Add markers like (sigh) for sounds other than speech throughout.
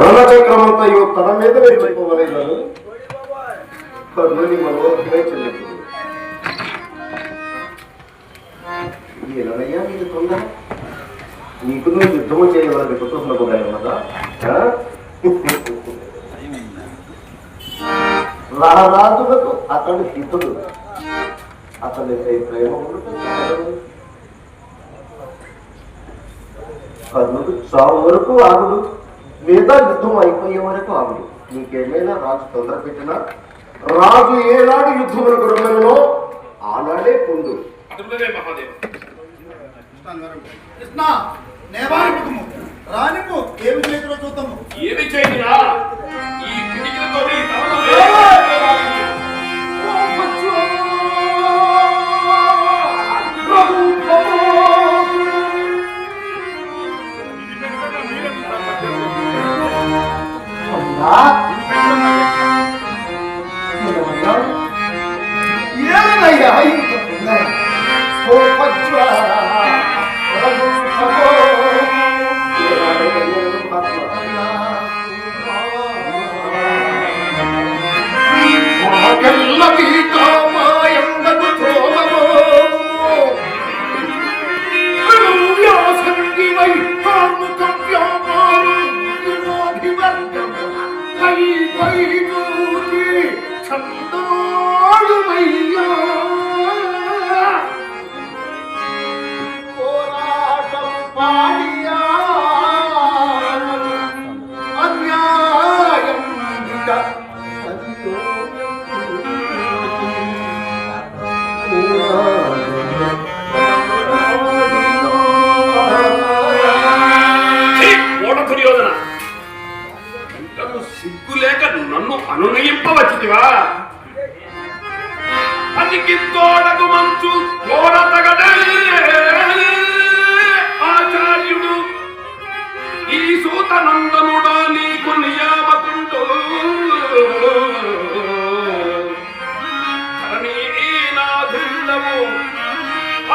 రణచక్రమంతా ఇవి తన మీద వెళ్ళిపోవలేదు కర్ణుని మనోహరమే చెల్లింపు ఎలాగయ్యా నీకు తొందర? నీకు నువ్వు యుద్ధము చేయగలదు కుటుంబకు కదా రారాజులకు అతడు హితుడు. అతని ప్రేమ కర్ణుడు చావు వరకు ఆగుడు. లేదా యుద్ధం అయిపోయే వరకు ఆగుడు నీకేమైనా రాజు తొందర పెట్టినా? రాజు ఏనాడు యుద్ధములకు రమ్మనో ఆనాడే పొందు. కృష్ణ ఏమి చేతిలో చూద్దాము? ఏమి చేయరా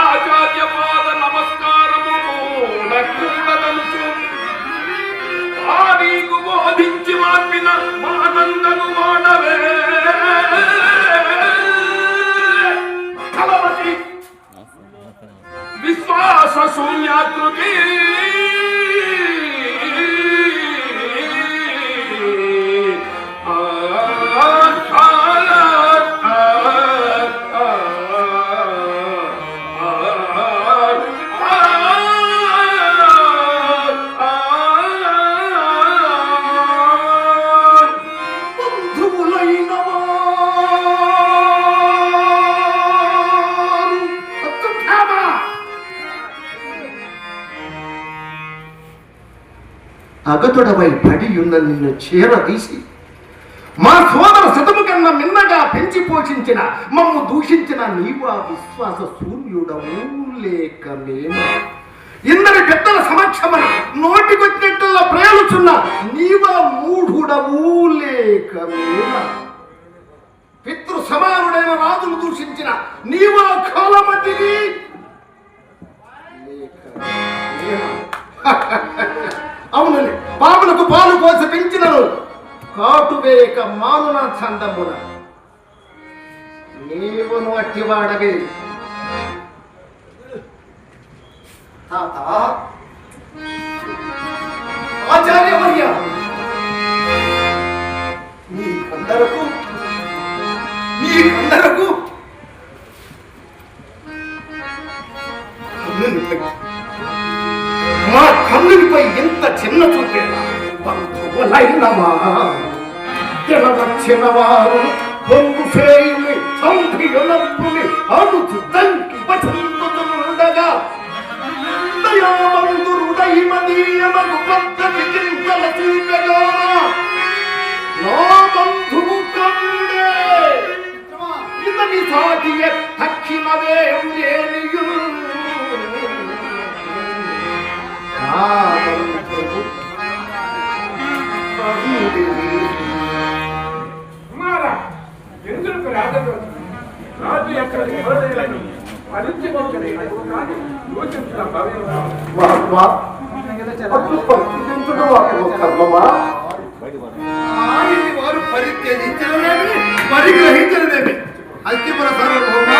ఆచార్య పాద నమస్కారము కూడా కూడదలుచు ఆ నీకు బోధించి మార్పిన మానందను వాడవే విశ్వాస శూన్యాకృతి. అగతుడవై పడి ఉన్న నిన్ను చేరదీసి. మా సోదర శతము కన్నా మిన్నగా పెంచి పోషించిన మమ్ము దూషించిన నీవా విశ్వాస శూన్యుడము లేక మేము ఇందరి పెద్దల సమక్షమని నోటికొచ్చినట్టులా ప్రేలుచున్న నీవా మూఢుడవు లేక మేము పితృ సమానుడైన రాజులు దూషించిన నీవా కాలమతి లేక మేమా? (laughs) అవునండి పాములకు పాలు పోసి పెంచినను. కాటువేయక మానున చందమున. నీవును అట్టివాడవి తాత. ఆచార్యవర్య మీకందరకు మీకందరకు కన్నునిపై ఎంత చిన్న చూపేలా బంధువులైనమా? తినవచ్చిన వారు పొంగు సేయుని సంధియులప్పుని మహాత్మా అట్లు పరిస్థితించడం ఒక కర్మమా ఆడిని వారు పరిత్యజించడమేమి పరిగ్రహించడమేమి సర్వభౌమ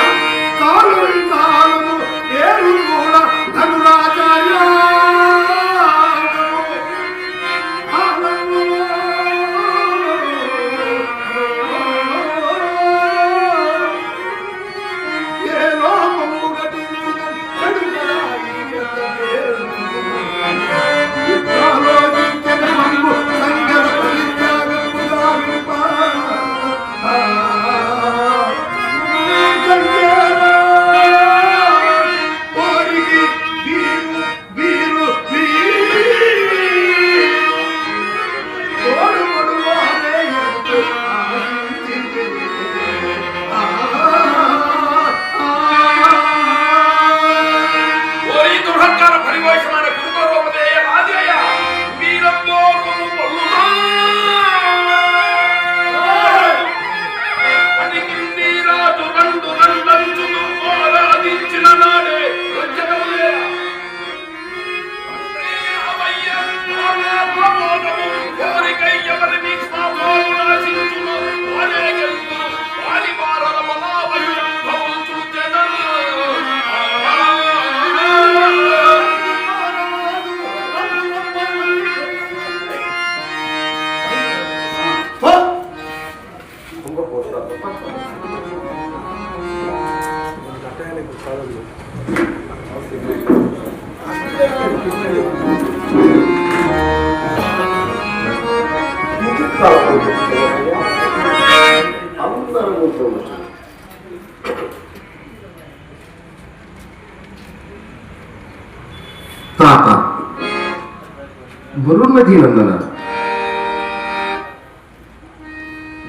గురుమతి నందన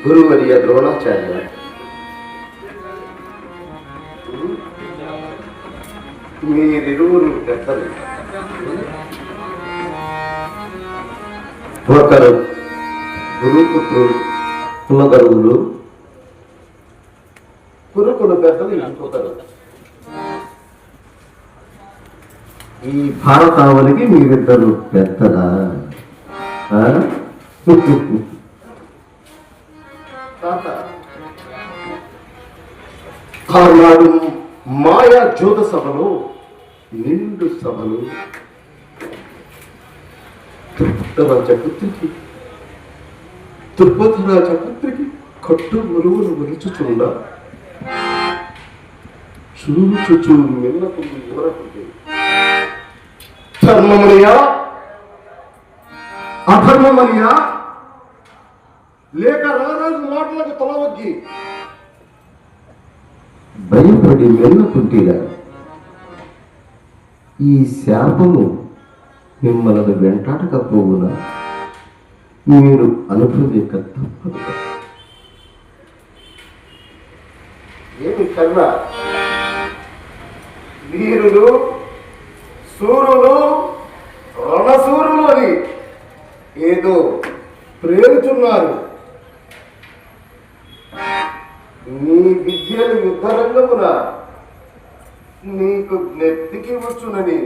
గురువర్య ద్రోణాచార్య మీరిరువురు పెద్దలు. ఒకరు గురుపుత్రుడు కులగరువులు. కురుకులు పెద్దలు ఇంకొకరు. ఈ భారతావనికి మీరిద్దరు పెద్దలా? ఆ? తాత. ఆనాడు మాయా జ్యోత సభలో నిండు సభలు. తృప్తరాజ పుత్రికి దుర్భద్రాజ పుత్రికి కట్టు మురువును వలుచుచుండ చూచుచు మిన్నకు ఊరకుంది ధర్మమనియా అధర్మమనియా? లేక రారాజు మాటలకు తలవగ్గి. భయపడి మెల్లకుంటీరా ఈ శాపము మిమ్మల్ని వెంటాడకపోవునా మీరు అనుభవిక తప్పదు ఏమి కన్నా వీరులు సూర్యుడు రణసూర్యులు అని ఏదో ప్రేరుతున్నారు నీ విద్యలు యుద్ధరంగమున నీకు నెత్తికి వచ్చునని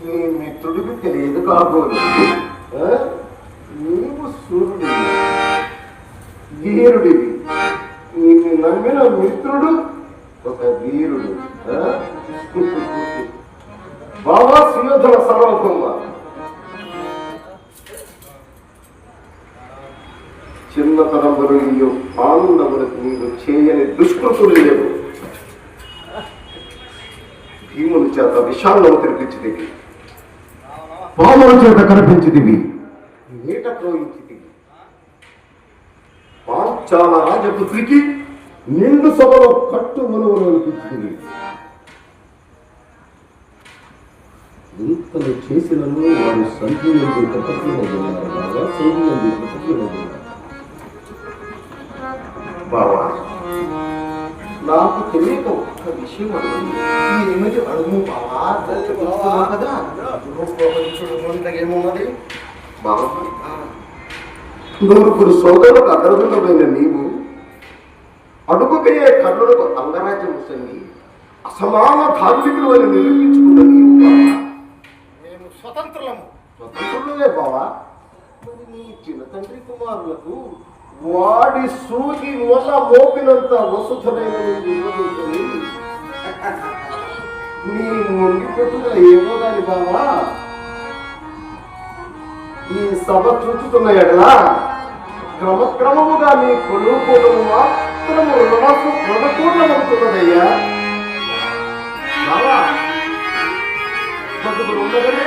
నీ మిత్రుడికి తెలియదు కాబోదు నీవు సూర్యుడివి వీరుడివి. నీకు నమ్మిన మిత్రుడు ఒక వీరుడు. (laughs) ఆ? బాబా సుయోధన సర్వభౌమ. చిన్నతనములు ఈ పాండవులకు మీరు చేయని దుష్కృతులు లేవు. భీముని చేత విషాలను తెరిపించిదివి పాముల చేత కనిపించిదివి నీట ప్రోయించిదివి పాంచాల రాజపుత్రికి నిండు సభలో కట్టు మనువులు అనిపించింది ఇంతలో చేసినను వారు సంధి బాగా సంధి కృతజ్ఞులైనారు బావా నాకు తెలియక ఒక్క విషయం అడుగు ఏమిటి అడుగు బావా? తెలుసుకున్నావు కదా ఏమున్నది బావా నూరుగురు సోదరులకు అగ్రదులమైన నీవు అడుగుకయ్యే కర్ణులకు అంగరాజ్యం సంగి అసమాన ధార్మికులు అని నిరూపించుకున్న నీవు స్వతంత్రులము. స్వతంత్రులే బావా? మరి నీ చిన్న తండ్రి కుమారులకు వాడి సూకి వల్ల మోపినంత వసుధమైన నీ మొండి పెట్టుదల ఏమో గాని బావా? ఈ సభ చూచుతున్న ఎడలా క్రమక్రమముగా నీ కొలువుకోవడం మాత్రము రుణసు రుణపూర్ణమవుతున్నదయ్యా బావా బతుకులు ఉండగానే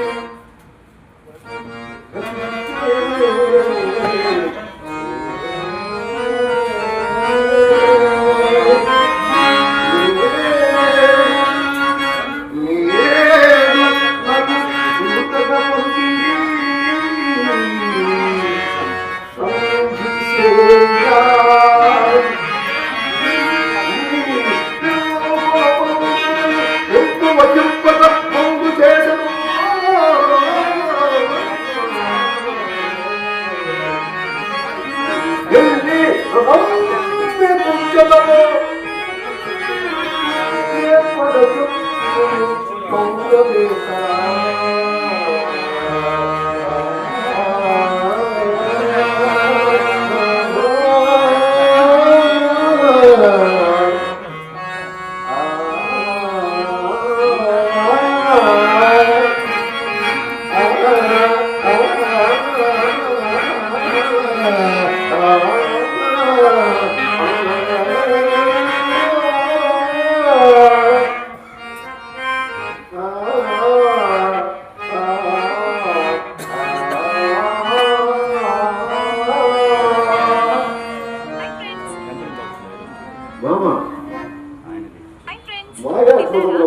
మన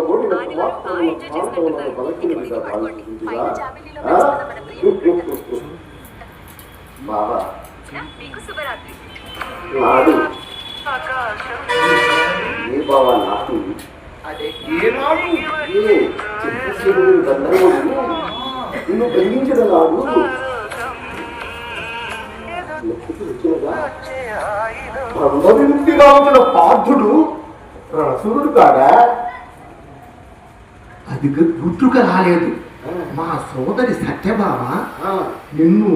ప్రియ బాబా. మీకు శుభరాత్రి. నాడు ఏ బావా నాకు? నిన్ను బంధించిన నాడు పార్థుడు రణసురుడు కాడా అది గుర్తుకు రాలేదు. మా సోదరి సత్యభామ నిన్ను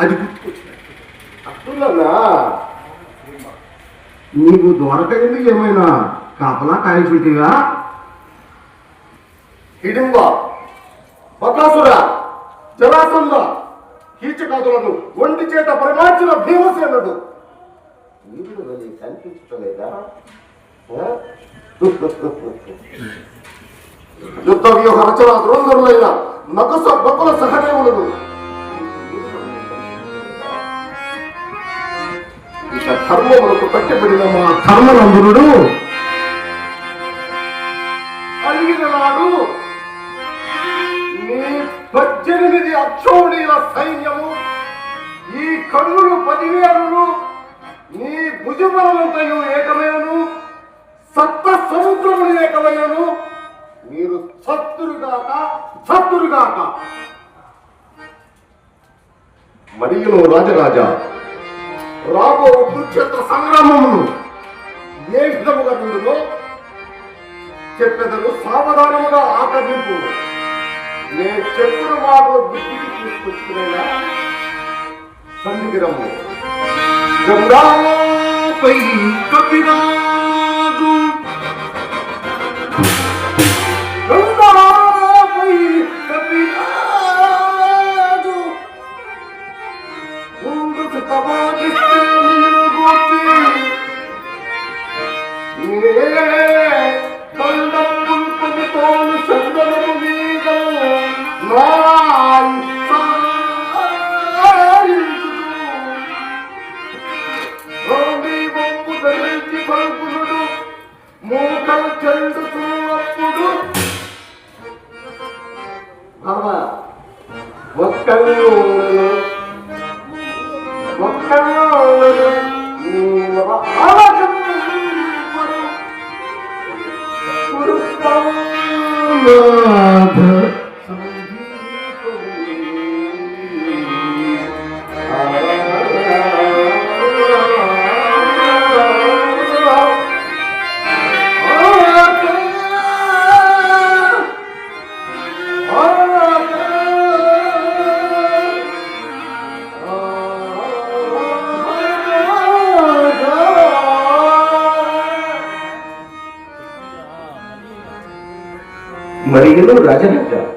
అది గుర్తుకొచ్చింది అట్టులనా నీకు దొరకయింది ఏమైనా? కాపలా కాయచుటిగా హిడింబ బకాసుర జలాసంద కీచకాదులను ఒంటి చేత పరిమార్చిన భీమసేనుడు. వలె కనిపించలేదా? యుద్ధ వ్యూహ రచన ద్రోంగరులైన నకుస బకుల సహదేవులను ఇక ధర్మములకు కట్టబడిన మా ధర్మనందునుడు. అలిగిన నాడు నీ పద్దెనిమిది అక్షోణీల సైన్యము ఈ కన్నులు పదివేలు నీ భుజబలమంతయు ఏకమైనను ఏకమైనను మీరు సత్తురుగాక సత్తురుగాక మరియును రాజరాజా రాబో కురుక్షేత్ర సంగ్రామమును ఏ విధముగా నుండునో చెప్పెదను సావధానముగా ఆకర్షింపు. నేను చెప్పిన మాటలు బుద్ధికి తీసుకొచ్చుకునేలా సన్నిధిరము. గంగాపై కపిరా మరియు రాజనగర